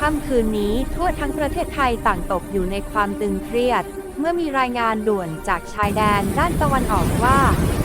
ค่ำคืนนี้ทั่วทั้งประเทศไทยต่างตกอยู่ในความตึงเครียด เมื่อมีรายงานด่วนจากชายแดนด้านตะวันออกว่า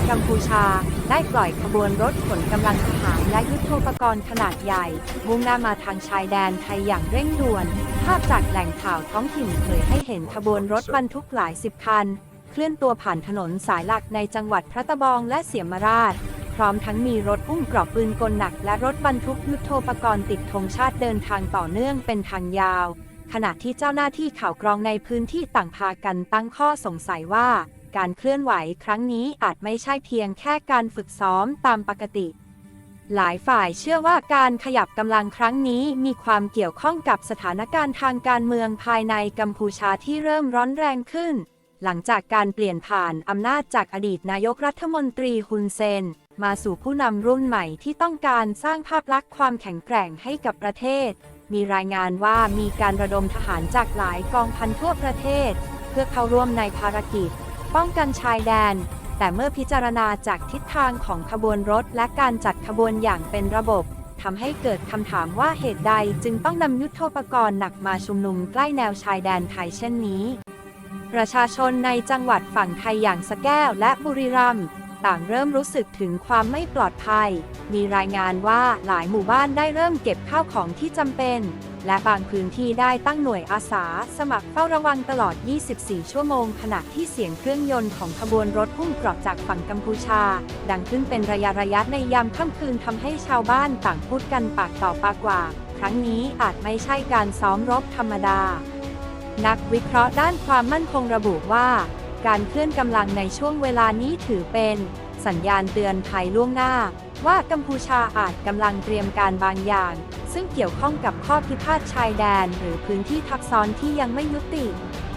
กัมพูชาได้ปล่อยขบวนรถขนกำลังทหารและยุทโธปกรณ์ขนาดใหญ่ มุ่งหน้ามาทางชายแดนไทยอย่างเร่งด่วน ภาพจากแหล่งข่าวท้องถิ่นเผยให้เห็นขบวนรถบรรทุกหลายสิบคัน เคลื่อนตัวผ่านถนนสายหลักในจังหวัดพระตะบองและเสียมราช พร้อมทั้งมีรถอุ้มกรอบปืนกลหนัก และรถบรรทุกยุทโธปกรณ์ติดธงชาติเดินทางต่อเนื่องเป็นทางยาว ขณะที่เจ้าหน้าที่ข่าวกรองในพื้นที่ต่างพากันตั้งข้อสงสัยว่า การเคลื่อนไหวครั้งนี้อาจไม่ใช่เพียงแค่การฝึกซ้อมตามปกติ หลายฝ่ายเชื่อว่าการขยับกำลังครั้งนี้มีความเกี่ยวข้องกับสถานการณ์ทางการเมืองภายในกัมพูชาที่เริ่มร้อนแรงขึ้น หลังจากการเปลี่ยนผ่านอำนาจจากอดีตนายกรัฐมนตรีฮุนเซน มาสู่ผู้นำรุ่นใหม่ที่ต้องการสร้างภาพลักษณ์ความแข็งแกร่งให้กับประเทศ มีรายงานว่ามีการระดมทหารจากหลายกองพันทั่วประเทศ เพื่อเข้าร่วมในภารกิจ ป้องกันชายแดน แต่เมื่อพิจารณาจากทิศทางของขบวนรถและการจัดขบวนอย่างเป็นระบบทำให้เกิดคำถามว่าเหตุใดจึงต้องนำยุทโธปกรณ์หนักมาชุมนุมใกล้แนวชายแดนไทยเช่นนี้ ประชาชนในจังหวัดฝั่งไทยอย่างสแก้วและบุรีรัมย์ ต่างเริ่มรู้สึกถึงความไม่ปลอดภัย มีรายงานว่าหลายหมู่บ้านได้เริ่มเก็บข้าวของที่จำเป็น และบางพื้นที่ได้ตั้งหน่วยอาสา สมัครเฝ้าระวังตลอด 24 ชั่วโมง ขณะที่เสียงเครื่องยนต์ของขบวนรถพุ่งกรอบจากฝั่งกัมพูชา ดังขึ้นเป็นระยะระยะในยามค่ำคืนทำให้ชาวบ้านต่างพูดกันปากต่อปากว่า ครั้งนี้อาจไม่ใช่การซ้อมรบธรรมดา นักวิเคราะห์ด้านความมั่นคงระบุว่า การเคลื่อนกำลังในช่วงเวลานี้ถือเป็น สัญญาณเตือนภัยล่วงหน้า ว่ากัมพูชาอาจกำลังเตรียมการบางอย่าง ซึ่งเกี่ยวข้องกับข้อพิพาทชายแดน หรือพื้นที่ทับซ้อนที่ยังไม่ยุติ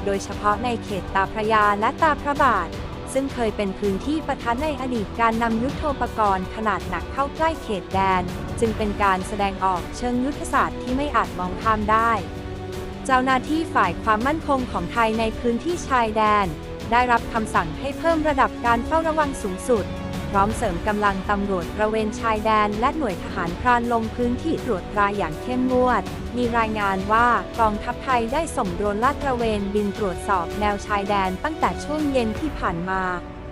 โดยเฉพาะในเขตตาพระยาและตาพระบาท ซึ่งเคยเป็นพื้นที่ประทัดในอดีตการนำยุทโธปกรณ์ขนาดหนักเข้าใกล้เขตแดน จึงเป็นการแสดงออกเชิงยุทธศาสตร์ที่ไม่อาจมองข้ามได้เจ้าหน้าที่ฝ่ายความมั่นคงของไทยในพื้นที่ชายแดน ได้รับคำสั่งให้เพิ่มระดับการเฝ้าระวังสูงสุด พร้อมเสริมกำลังตำรวจระเวนชายแดน และหน่วยทหารพรานลงพื้นที่ตรวจตราอย่างเข้มงวด มีรายงานว่ากองทัพไทยได้ส่งโดรนลาดตระเวนบินตรวจสอบแนวชายแดนตั้งแต่ช่วงเย็นที่ผ่านมา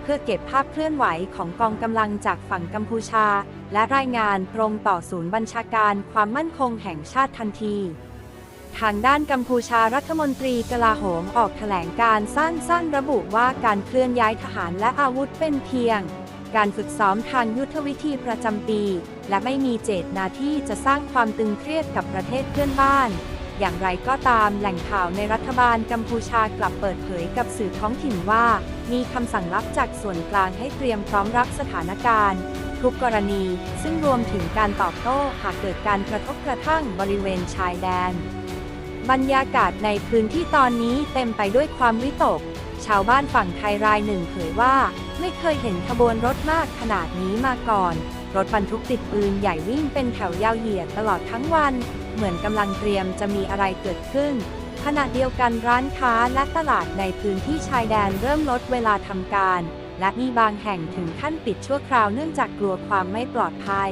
เพื่อเก็บภาพเคลื่อนไหวของกองกำลังจากฝั่งกัมพูชา และรายงานตรงต่อศูนย์บัญชาการความมั่นคงแห่งชาติทันที ทางด้านกัมพูชารัฐมนตรีกลาโหมออกแถลงการสั้นๆ ระบุว่าการเคลื่อนย้ายทหารและอาวุธเป็นเพียง การฝึกซ้อมทางยุทธวิธีประจำปี และไม่มีเจตนาที่จะสร้างความตึงเครียดกับประเทศเพื่อนบ้าน อย่างไรก็ตามแหล่งข่าวในรัฐบาลกัมพูชากลับเปิดเผยกับสื่อท้องถิ่นว่า มีคำสั่งลับจากส่วนกลางให้เตรียมพร้อมรับสถานการณ์ทุกกรณีซึ่งรวมถึงการตอบโต้หากเกิดการกระทบกระทั่งบริเวณชายแดน บรรยากาศในพื้นที่ตอนนี้เต็มไปด้วยความวิตก ชาวบ้านฝั่งไทยรายหนึ่งเผยว่า ไม่เคยเห็นขบวนรถมากขนาดนี้มาก่อน รถบรรทุกติดปืนใหญ่วิ่งเป็นแถวยาวเหยียดตลอดทั้งวัน เหมือนกำลังเตรียมจะมีอะไรเกิดขึ้น ขณะเดียวกันร้านค้าและตลาดในพื้นที่ชายแดนเริ่มลดเวลาทำการ และมีบางแห่งถึงขั้นปิดชั่วคราวเนื่องจากกลัวความไม่ปลอดภัย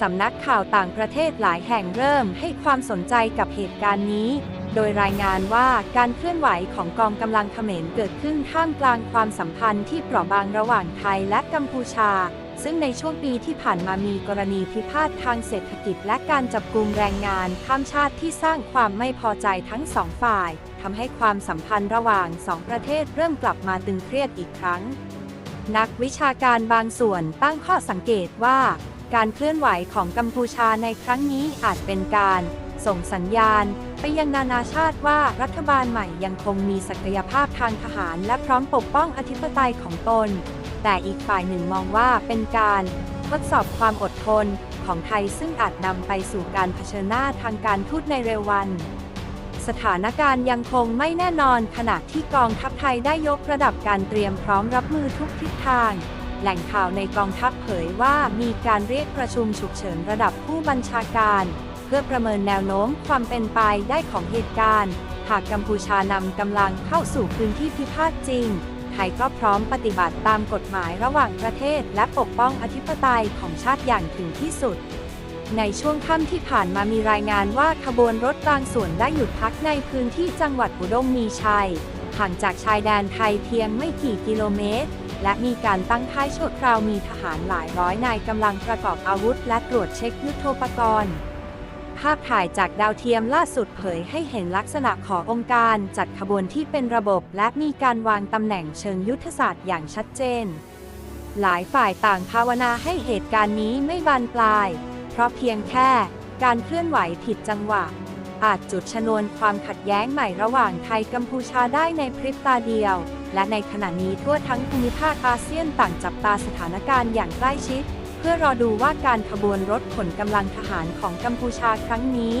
สำนักข่าวต่างประเทศหลายแห่งเริ่มให้ความสนใจกับเหตุการณ์นี้ โดยรายงานว่าการเคลื่อนไหวของกองกำลังเขมรเกิดขึ้นท่ามกลางความสัมพันธ์ที่เปราะบางระหว่างไทยและกัมพูชา ซึ่งในช่วงปีที่ผ่านมามีกรณีพิพาททางเศรษฐกิจและการจับกลุ่มแรงงานข้ามชาติที่สร้างความไม่พอใจทั้งสองฝ่ายทำให้ความสัมพันธ์ระหว่างสองประเทศเริ่มกลับมาตึงเครียดอีกครั้งนักวิชาการบางส่วนตั้งข้อสังเกตว่า การเคลื่อนไหวของกัมพูชาในครั้งนี้อาจเป็นการส่งสัญญาณ ไปยังนานาชาติว่ารัฐบาลใหม่ยังคงมีศักยภาพทางทหารและพร้อมปกป้องอธิปไตยของตน แต่อีกฝ่ายหนึ่งมองว่าเป็นการทดสอบความอดทนของไทยซึ่งอาจนำไปสู่การเผชิญหน้าทางการทูตในเร็ววัน สถานการณ์ยังคงไม่แน่นอนขณะที่กองทัพไทยได้ยกระดับการเตรียมพร้อมรับมือทุกทิศทาง แหล่งข่าวในกองทัพเผยว่ามีการเรียกประชุมฉุกเฉินระดับผู้บัญชาการ เพื่อประเมินแนวโน้มความเป็นไปได้ของเหตุการณ์ หากกัมพูชานำกำลังเข้าสู่พื้นที่พิพาทจริง ไทยก็พร้อมปฏิบัติตามกฎหมายระหว่างประเทศ และปกป้องอธิปไตยของชาติอย่างถึงที่สุดในช่วงค่ำที่ผ่านมามีรายงานว่าขบวนรถบางส่วนได้หยุดพักในพื้นที่จังหวัดอุดมมีชัย ห่างจากชายแดนไทยเพียงไม่กี่กิโลเมตร และมีการตั้งค่ายชั่วคราวมีทหารหลายร้อยนายกำลังประกอบอาวุธ และตรวจเช็คยุทโธปกรณ์ภาพถ่ายจากดาวเทียมล่าสุดเผยให้เห็นลักษณะขององค์การจัดขบวนที่เป็นระบบ และมีการวางตำแหน่งเชิงยุทธศาสตร์อย่างชัดเจน หลายฝ่ายต่างภาวนาให้เหตุการณ์นี้ไม่บานปลาย เพราะเพียงแค่การเคลื่อนไหวผิดจังหวะ อาจจุดชนวนความขัดแย้งใหม่ระหว่างไทยกัมพูชาได้ในพริบตาเดียว และในขณะนี้ทั่วทั้งภูมิภาคอาเซียนต่างจับตาสถานการณ์อย่างใกล้ชิด เพื่อรอดูว่าการขบวนรถขนกำลังทหารของกัมพูชาครั้งนี้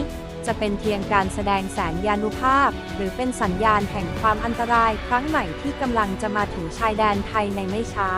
จะเป็นเพียงการแสดงแสนยานุภาพ หรือเป็นสัญญาณแห่งความอันตรายครั้งใหม่ที่กำลังจะมาถึงชายแดนไทยในไม่ช้า